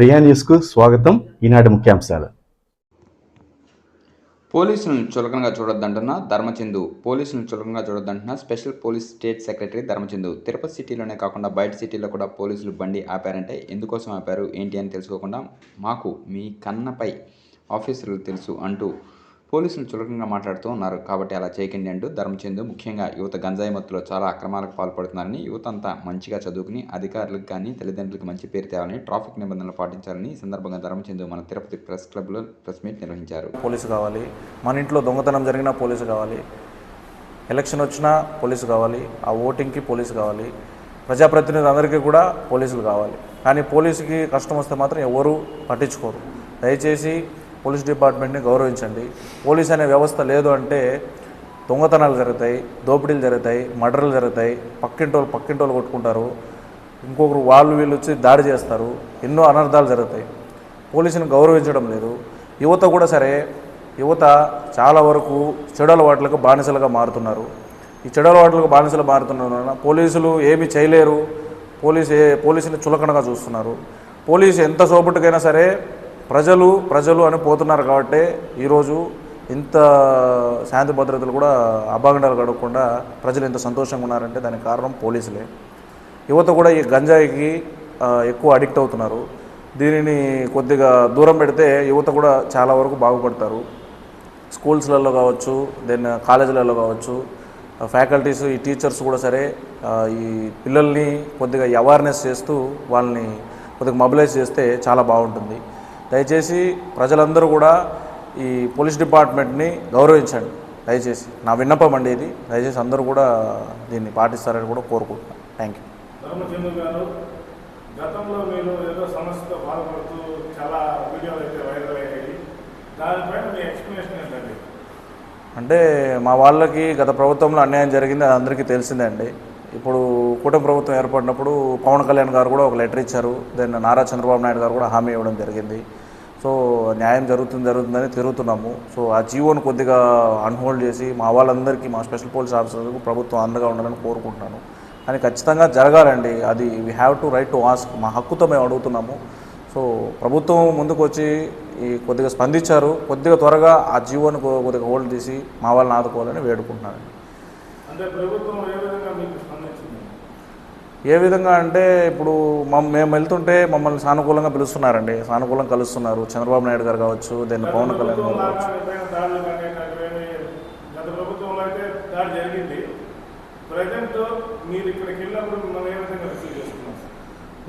ప్రియా న్యూస్కు స్వాగతం. ఈనాటి ముఖ్యాంశాలు. పోలీసులను చులకనగా చూడొద్దంటున్న ధర్మచందు పోలీసులను చులకనగా చూడొద్దంటున్న special police state secretary Dharmachandu. Tirupati సిటీలోనే కాకుండా బయట సిటీలో కూడా పోలీసులు బండి ఆపారంటే ఎందుకోసం ఆపారు? ఏంటి అని తెలుసుకోకుండా మాకు మీ కన్నపై ఆఫీసర్లు తెలుసు అంటూ పోలీసులు చులకంగా మాట్లాడుతూ ఉన్నారు. కాబట్టి అలా చేయకండి అంటూ ధర్మచందు ముఖ్యంగా యువత గంజాయి మత్తులో చాలా అక్రమాలకు పాల్పడుతున్నారని యువత అంతా మంచిగా చదువుకుని అధికారులకు కానీ తల్లిదండ్రులకు మంచి పేరు తేవాలని ట్రాఫిక్ నిబంధనలు పాటించాలని ఈ సందర్భంగా ధర్మచందు మన తిరుపతి ప్రెస్ క్లబ్లో ప్రెస్ మీట్ నిర్వహించారు. పోలీసు కావాలి. మన ఇంట్లో దొంగతనం జరిగినా పోలీసు కావాలి. ఎలక్షన్ వచ్చినా పోలీసు కావాలి. ఆ ఓటింగ్కి పోలీసు కావాలి. ప్రజాప్రతినిధులు అందరికీ కూడా పోలీసులు కావాలి. కానీ పోలీసుకి కష్టం వస్తే మాత్రం ఎవరు పట్టించుకోరు. దయచేసి పోలీస్ డిపార్ట్మెంట్ని గౌరవించండి. పోలీస్ అనే వ్యవస్థ లేదు అంటే దొంగతనాలు జరుగుతాయి దోపిడీలు జరుగుతాయి మర్డర్లు జరుగుతాయి. పక్కింటోళ్ళు పక్కింటోళ్ళు కొట్టుకుంటారు. ఇంకొకరు వాళ్ళు వీళ్ళు వచ్చి దాడి చేస్తారు. ఎన్నో అనర్థాలు జరుగుతాయి. పోలీసుని గౌరవించడం లేదు. యువత కూడా సరే యువత చాలా వరకు చెడు అలవాట్లకు బానిసలుగా మారుతున్నారు. ఈ చెడు అలవాట్లకు బానిసలు మారుతున్న వలన పోలీసులు ఏమీ చేయలేరు. పోలీసు ఏ పోలీసుని చులకనగా చూస్తున్నారు. పోలీసు ఎంత సోపట్టుకైనా సరే ప్రజలు ప్రజలు అని పోతున్నారు కాబట్టి ఈరోజు ఇంత శాంతి భద్రతలు కూడా అభాగండాలు గడవకుండా ప్రజలు ఇంత సంతోషంగా ఉన్నారంటే దానికి కారణం పోలీసులే. యువత కూడా ఈ గంజాయికి ఎక్కువ అడిక్ట్ అవుతున్నారు. దీనిని కొద్దిగా దూరం పెడితే యువత కూడా చాలా వరకు బాగుపడతారు. స్కూల్స్లలో కావచ్చు దెన్ కాలేజీలలో కావచ్చు ఫ్యాకల్టీస్ ఈ టీచర్స్ కూడా సరే ఈ పిల్లల్ని కొద్దిగా అవేర్నెస్ చేస్తూ వాళ్ళని కొద్దిగా మొబిలైజ్ చేస్తే చాలా బాగుంటుంది. దయచేసి ప్రజలందరూ కూడా ఈ పోలీస్ డిపార్ట్మెంట్ని గౌరవించండి. దయచేసి. నా విన్నపం అండి ఇది. దయచేసి అందరూ కూడా దీన్ని పాటిస్తారని కూడా కోరుకుంటున్నాను. Thank you. ధర్మచంద్ర గారు గతంలో మీరు ఏదో సమస్యతో బాధపడుతూ చాలా వీడియోలు అయితే వైరల్ అయ్యాయి. దానిపైన మీ ఎక్స్ప్లెనేషన్ ఏంటండి? అంటే మా వాళ్ళకి గత ప్రభుత్వంలో అన్యాయం జరిగింది అది అందరికీ తెలిసిందే అండి. ఇప్పుడు కూటమి ప్రభుత్వం ఏర్పడినప్పుడు పవన్ కళ్యాణ్ గారు కూడా ఒక లెటర్ ఇచ్చారు. దెన్ నారా చంద్రబాబు నాయుడు గారు కూడా హామీ ఇవ్వడం జరిగింది. సో న్యాయం జరుగుతుంది జరుగుతుందని తిరుగుతున్నాము. సో ఆ జీవోను కొద్దిగా అన్హోల్డ్ చేసి మా వాళ్ళందరికీ మా స్పెషల్ పోలీస్ ఆఫీసర్లకు ప్రభుత్వం అండగా ఉండాలని కోరుకుంటున్నాను. కానీ ఖచ్చితంగా జరగాలండి. అది we have to right to ask మా హక్కుతో మేము అడుగుతున్నాము. సో ప్రభుత్వం ముందుకు వచ్చి ఈ కొద్దిగా స్పందించారు. కొద్దిగా త్వరగా ఆ జీవోను కొద్దిగా హోల్డ్ తీసి మా వాళ్ళని ఆదుకోవాలని వేడుకుంటున్నాను అంటే ప్రభుత్వం ఏ విధంగా మీకు స్పందించింది? ఏ విధంగా అంటే ఇప్పుడు మమ్ మేము వెళ్తుంటే మమ్మల్ని సానుకూలంగా పిలుస్తున్నారండి. సానుకూలంగా కలుస్తున్నారు. చంద్రబాబు నాయుడు గారు కావచ్చు దెన్ గత పవన్ కళ్యాణ్ గారు కావచ్చు.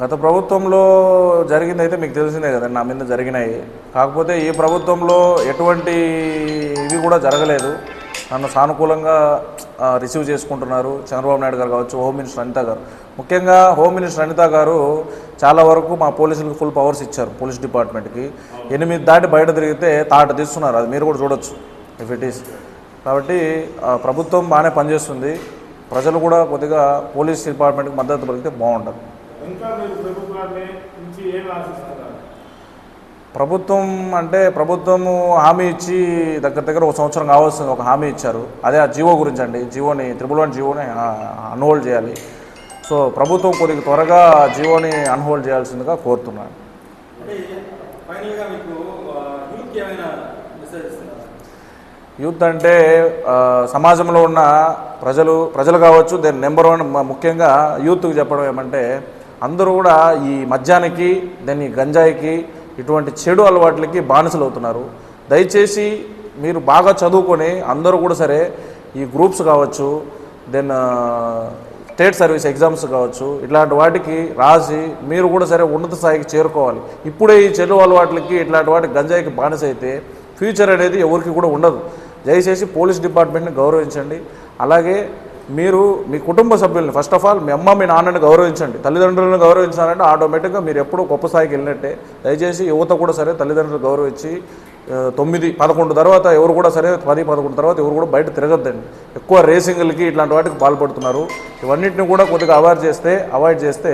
గత ప్రభుత్వంలో జరిగింది. అయితే మీకు తెలిసిందే కదండి నా మీద జరిగినాయి. కాకపోతే ఈ ప్రభుత్వంలో ఎటువంటి ఇవి కూడా జరగలేదు. నన్ను సానుకూలంగా రిసీవ్ చేసుకుంటున్నారు. చంద్రబాబు నాయుడు గారు కావచ్చు హోమ్ మినిస్టర్ అనిత గారు. ముఖ్యంగా హోమ్ మినిస్టర్ అనిత గారు చాలా వరకు మా పోలీసులకు ఫుల్ పవర్స్ ఇచ్చారు పోలీస్ డిపార్ట్మెంట్కి. ఎనిమిది దాటి బయట తిరిగితే తాట తీస్తున్నారు. అది మీరు కూడా చూడొచ్చు ఇఫ్ ఇట్ ఈస్ కాబట్టి ప్రభుత్వం బాగానే పనిచేస్తుంది. ప్రజలు కూడా కొద్దిగా పోలీస్ డిపార్ట్మెంట్కి మద్దతు పలికితే బాగుంటుంది. ఇంకా మీరు ప్రభుత్వాన్ని నుంచి ఏమి ప్రభుత్వం అంటే ప్రభుత్వము హామీ ఇచ్చి దగ్గర దగ్గర ఒక సంవత్సరం కావాల్సింది ఒక హామీ ఇచ్చారు. అదే ఆ జీవో గురించి అండి జీవోని త్రిబుల్ వన్ జీవోని అన్హోల్డ్ చేయాలి. సో ప్రభుత్వం కొద్దిగా త్వరగా జీవోని అన్హోల్డ్ చేయాల్సిందిగా కోరుతున్నాను. యూత్ అంటే సమాజంలో ఉన్న ప్రజలు ప్రజలు కావచ్చు దాని నెంబర్ వన్ ముఖ్యంగా యూత్కి చెప్పడం ఏమంటే అందరూ కూడా ఈ మద్యానికి దాన్ని గంజాయికి ఇటువంటి చెడు అలవాట్లకి బానిసలు అవుతున్నారు. దయచేసి మీరు బాగా చదువుకొని అందరూ కూడా సరే ఈ గ్రూప్స్ కావచ్చు దెన్ స్టేట్ సర్వీస్ ఎగ్జామ్స్ కావచ్చు ఇట్లాంటి వాటికి రాసి మీరు కూడా సరే ఉన్నత స్థాయికి చేరుకోవాలి. ఇప్పుడే ఈ చెడు అలవాట్లకి ఇట్లాంటి వాటికి గంజాయికి బానిస అయితే ఫ్యూచర్ అనేది ఎవరికి కూడా ఉండదు. దయచేసి పోలీస్ డిపార్ట్మెంట్ని గౌరవించండి. అలాగే మీరు మీ కుటుంబ సభ్యుల్ని ఫస్ట్ ఆఫ్ ఆల్ మీ అమ్మ మీ నాన్నని గౌరవించండి. తల్లిదండ్రులను గౌరవించాలంటే ఆటోమేటిక్గా మీరు ఎప్పుడూ గొప్ప స్థాయికి వెళ్ళినట్టే. దయచేసి యువత కూడా సరే తల్లిదండ్రులు గౌరవించి తొమ్మిది పదకొండు తర్వాత ఎవరు కూడా సరే పది పదకొండు తర్వాత ఎవరు కూడా బయట తిరగద్దండి. ఎక్కువ రేసింగ్లకి ఇట్లాంటి వాటికి పాల్పడుతున్నారు. ఇవన్నిటిని కూడా కొద్దిగా అవాయిడ్ చేస్తే అవాయిడ్ చేస్తే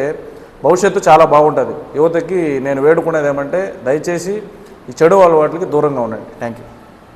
భవిష్యత్తు చాలా బాగుంటుంది. యువతకి నేను వేడుకునేది ఏమంటే దయచేసి ఈ చెడు అలవాట్లకి దూరంగా ఉండండి. Thank you